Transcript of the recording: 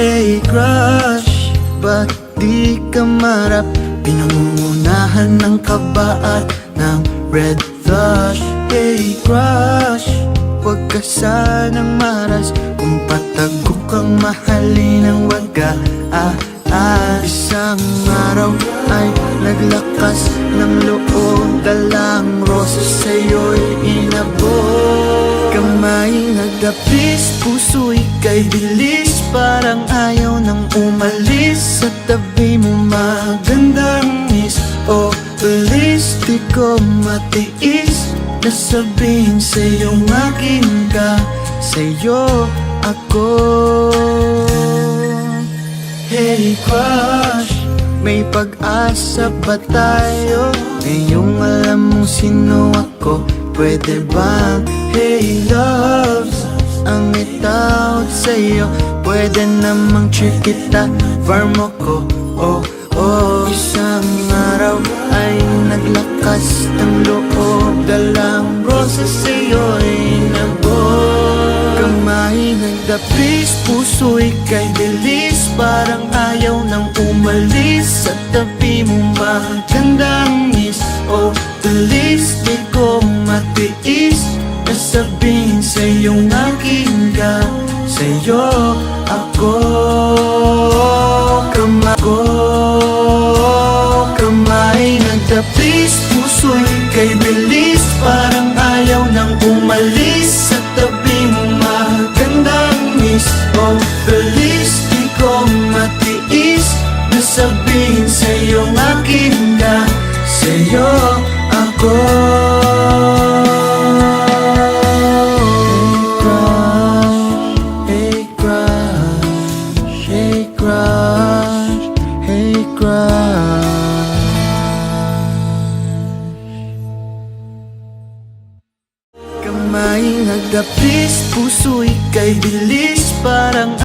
Hey crush, ba't di ka marap? Pinangungunahan ng kaba at ng red flush Hey crush, huwag ka sanang maras Kung patago kang mahalin ang waga ah, ah. Isang araw ay naglakas ng loob dala Kamay nagdapis, puso'y kay bilis. Parang ayaw nang umalis. Sa tabi mo magandang miss. Oh, please, di ko matiis. Na sabihin sa'yo maging ka Sa'yo ako. Hey crush, may pag-asa ba tayo? Ngayong alam mo sino ako, pwede ba? Hey loves, ang itawag sa'yo? Pwede namang trick kita, farm ako Oh, oh. Isang araw ay naglakas ng loob Dalang roses sa'yo'y nabot. Kamay nagdapis, puso'y kay bilis Parang ayaw nang umalis Sa tabi mo magandang Na sabihin sa'yong aking ka Sa'yo ako Kamay ko Kamay nagdapis Puso'y kay bilis. Parang ayaw nang umalis Sa tabi mo magandang miss. Oh, please, di ko matiis Na sabihin sa'yo akin ka Sa'yo ako Kamay nagdapis, puso'y kay bilis Parang